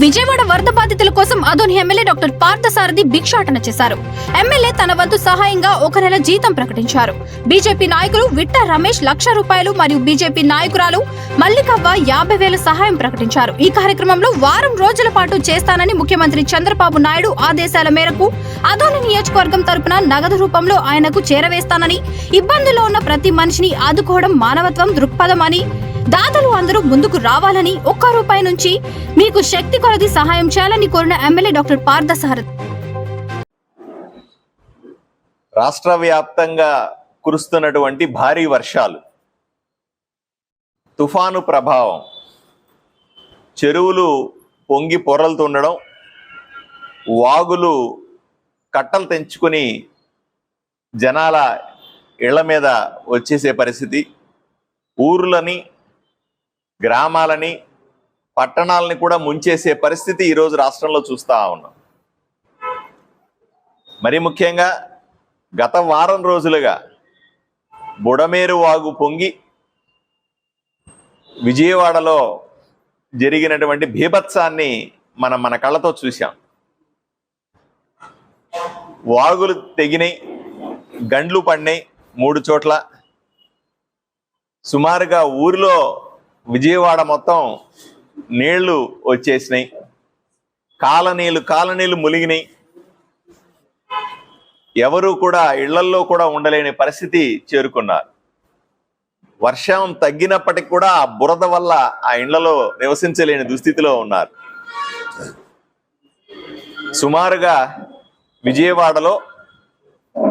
విజయవాడ వరద బాధితుల కోసం అదోని ఎమ్మెల్యే డాక్టర్ పార్థసారథి భిక్షాటన చేశారు. ఎమ్మెల్యే తన వంతు సహాయంగా ఒక నెల జీతం ప్రకటించారు. బీజేపీ నాయకులు విట్ట రమేష్ లక్ష రూపాయలు మరియు బీజేపీ నాయకురాలు మల్లికవ్వ యాభై వేల సహాయం ప్రకటించారు. ఈ కార్యక్రమంలో వారం రోజుల పాటు చేస్తానని ముఖ్యమంత్రి చంద్రబాబు నాయుడు ఆదేశాల మేరకు అదోని నియోజకవర్గం తరపున నగదు రూపంలో ఆయనకు చేరవేస్తానని ఇబ్బందుల్లో ఉన్న ప్రతి మనిషిని ఆదుకోవడం మానవత్వం దృక్పథం అని దాతలు అందరూ ముందుకు రావాలని ఒక్క రూపాయి నుంచి మీకు శక్తి కొలది సహాయం చేయాలని కోరిన ఎమ్మెల్యే డాక్టర్ పార్థసారథి. రాష్ట్ర వ్యాప్తంగా కురుస్తున్నటువంటి భారీ వర్షాలు తుఫాను ప్రభావం చెరువులు పొంగి పొరలుతుండడం వాగులు కట్టలు తెంచుకొని జనాల ఇళ్ళ మీద వచ్చేసే పరిస్థితి ఊర్లని గ్రామాలని పట్టణాలని కూడా ముంచేసే పరిస్థితి ఈరోజు రాష్ట్రంలో చూస్తూ ఉన్నాం. మరి ముఖ్యంగా గత వారం రోజులుగా బుడమేరు వాగు పొంగి విజయవాడలో జరిగినటువంటి భీభత్సాన్ని మనం మన కళ్ళతో చూశాం. వాగులు తెగినాయి గండ్లు పడినాయి మూడు చోట్ల. సుమారుగా ఊరిలో విజయవాడ మొత్తం నీళ్ళు వచ్చేసినాయి. కాలనీలు కాలనీలు ములిగినాయి. ఎవరు కూడా ఇళ్ళల్లో కూడా ఉండలేని పరిస్థితి చేరుకున్నారు. వర్షం తగ్గినప్పటికి కూడా ఆ బురద వల్ల ఆ ఇళ్ళలో నివసించలేని దుస్థితిలో ఉన్నారు. సుమారుగా విజయవాడలో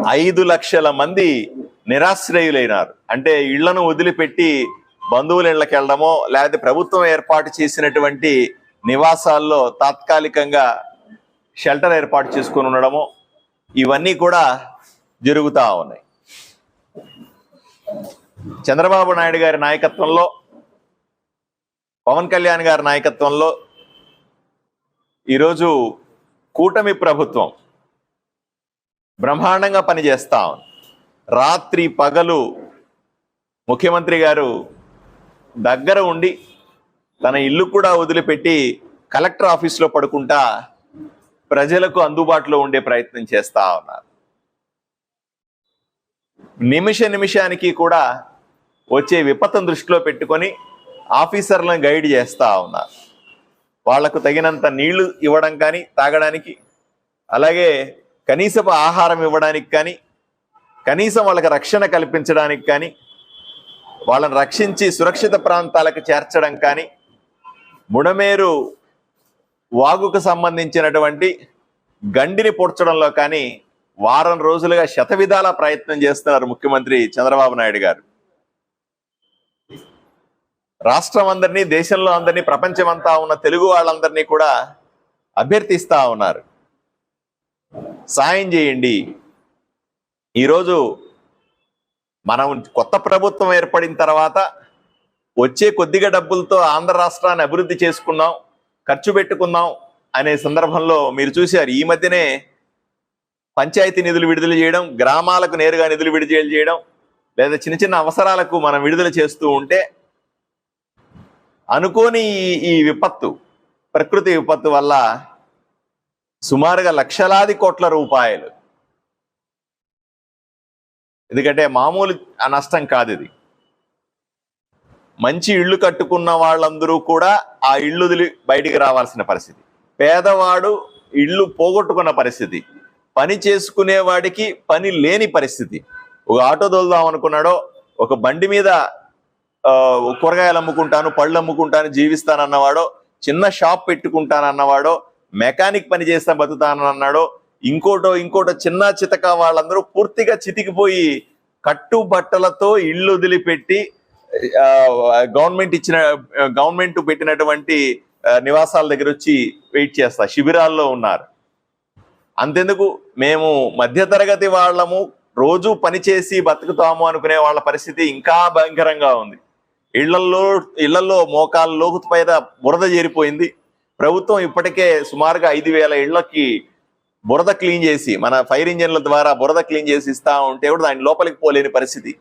ఐదు లక్షల మంది నిరాశ్రయులైనారు. అంటే ఇళ్ళను వదిలిపెట్టి బంధువుల ఇళ్ళకి వెళ్ళడమో లేకపోతే ప్రభుత్వం ఏర్పాటు చేసినటువంటి నివాసాల్లో తాత్కాలికంగా షెల్టర్ ఏర్పాటు చేసుకొని ఉండడమో ఇవన్నీ కూడా జరుగుతూ ఉన్నాయి. చంద్రబాబు నాయుడు గారి నాయకత్వంలో పవన్ కళ్యాణ్ గారి నాయకత్వంలో ఈరోజు కూటమి ప్రభుత్వం బ్రహ్మాండంగా పనిచేస్తా ఉంది. రాత్రి పగలు ముఖ్యమంత్రి గారు దగ్గర ఉండి తన ఇల్లు కూడా వదిలిపెట్టి కలెక్టర్ ఆఫీస్లో పడుకుంటా ప్రజలకు అందుబాటులో ఉండే ప్రయత్నం చేస్తా ఉన్నారు. నిమిష నిమిషానికి కూడా వచ్చే విపత్తును దృష్టిలో పెట్టుకొని ఆఫీసర్లను గైడ్ చేస్తూ ఉన్నారు. వాళ్ళకు తగినంత నీళ్ళు ఇవ్వడం కానీ తాగడానికి అలాగే కనీసపు ఆహారం ఇవ్వడానికి కానీ కనీసం వాళ్ళకి రక్షణ కల్పించడానికి కానీ వాళ్ళని రక్షించి సురక్షిత ప్రాంతాలకు చేర్చడం కానీ ముడమేరు వాగుకు సంబంధించినటువంటి గండిని పొడ్చడంలో కానీ వారం రోజులుగా శతవిధాల ప్రయత్నం చేస్తున్నారు ముఖ్యమంత్రి చంద్రబాబు నాయుడు గారు. రాష్ట్రం అందరినీ దేశంలో అందరినీ ప్రపంచమంతా ఉన్న తెలుగు వాళ్ళందరినీ కూడా అభ్యర్థిస్తా ఉన్నారు. సాయం చేయండి. ఈరోజు మనం కొత్త ప్రభుత్వం ఏర్పడిన తర్వాత వచ్చే కొద్దిగా డబ్బులతో ఆంధ్ర రాష్ట్రాన్ని అభివృద్ధి చేసుకున్నాం ఖర్చు పెట్టుకుందాం అనే సందర్భంలో మీరు చూశారు. ఈ మధ్యనే పంచాయతీ నిధులు విడుదల చేయడం గ్రామాలకు నేరుగా నిధులు విడుదల చేయడం లేదా చిన్న చిన్న అవసరాలకు మనం విడుదల చేస్తూ ఉంటే అనుకోని ఈ- ఈ విపత్తు ప్రకృతి విపత్తు వల్ల సుమారుగా లక్షలాది కోట్ల రూపాయలు ఎందుకంటే మామూలు ఆ నష్టం కాదు ఇది. మంచి ఇళ్ళు కట్టుకున్న వాళ్ళందరూ కూడా ఆ ఇళ్ళు వదిలి బయటికి రావాల్సిన పరిస్థితి. పేదవాడు ఇల్లు పోగొట్టుకున్న పరిస్థితి. పని చేసుకునేవాడికి పని లేని పరిస్థితి. ఒక ఆటో తోలుదాం అనుకున్నాడో ఒక బండి మీద కూరగాయలు అమ్ముకుంటాను పళ్ళు అమ్ముకుంటాను జీవిస్తానన్నవాడో చిన్న షాప్ పెట్టుకుంటానన్నవాడో మెకానిక్ పని చేస్తా బతుకుతానన్నాడో ఇంకోటో ఇంకోటో చిన్న చితక వాళ్ళందరూ పూర్తిగా చితికిపోయి కట్టు బట్టలతో వదిలిపెట్టి గవర్నమెంట్ ఇచ్చిన గవర్నమెంట్ పెట్టినటువంటి నివాసాల దగ్గర వచ్చి వెయిట్ చేస్తా శిబిరాల్లో ఉన్నారు. అంతెందుకు మేము మధ్యతరగతి వాళ్ళము రోజు పని చేసి బతుకుతాము అనుకునే వాళ్ళ పరిస్థితి ఇంకా భయంకరంగా ఉంది. ఇళ్ళల్లో ఇళ్ళలో మోకాళ్ళ లోతు పైన బురద చేరిపోయింది. ప్రభుత్వం ఇప్పటికే సుమారుగా ఐదు వేల ఇళ్ళకి బురద క్లీన్ చేసి మన ఫైర్ ఇంజన్ల ద్వారా బురద క్లీన్ చేసి ఇస్తా ఉంటే కూడా దాని లోపలికి పోలేని పరిస్థితి.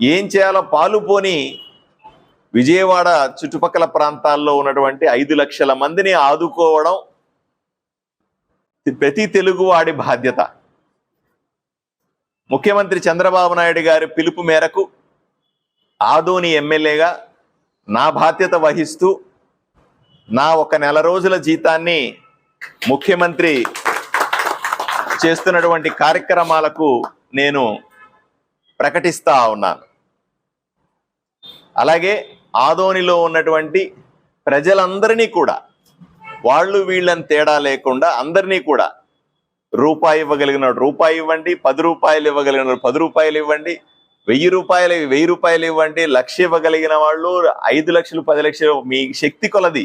ఏం చేయాలో పాలు పోని విజయవాడ చుట్టుపక్కల ప్రాంతాల్లో ఉన్నటువంటి ఐదు లక్షల మందిని ఆదుకోవడం ప్రతి తెలుగువాడి బాధ్యత. ముఖ్యమంత్రి చంద్రబాబు నాయుడు గారి పిలుపు మేరకు ఆదోని ఎమ్మెల్యేగా నా బాధ్యత వహిస్తూ నా ఒక నెల రోజుల జీతాన్ని ముఖ్యమంత్రి చేస్తున్నటువంటి కార్యక్రమాలకు నేను ప్రకటిస్తా ఉన్నాను. అలాగే ఆదోనిలో ఉన్నటువంటి ప్రజలందరినీ కూడా వాళ్ళు వీళ్ళని తేడా లేకుండా అందరినీ కూడా రూపాయి ఇవ్వగలిగిన రూపాయి ఇవ్వండి పది రూపాయలు ఇవ్వగలిగిన పది రూపాయలు ఇవ్వండి వెయ్యి రూపాయలు వెయ్యి రూపాయలు ఇవ్వండి లక్ష ఇవ్వగలిగిన వాళ్ళు ఐదు లక్షలు పది లక్షలు మీ శక్తి కొలది.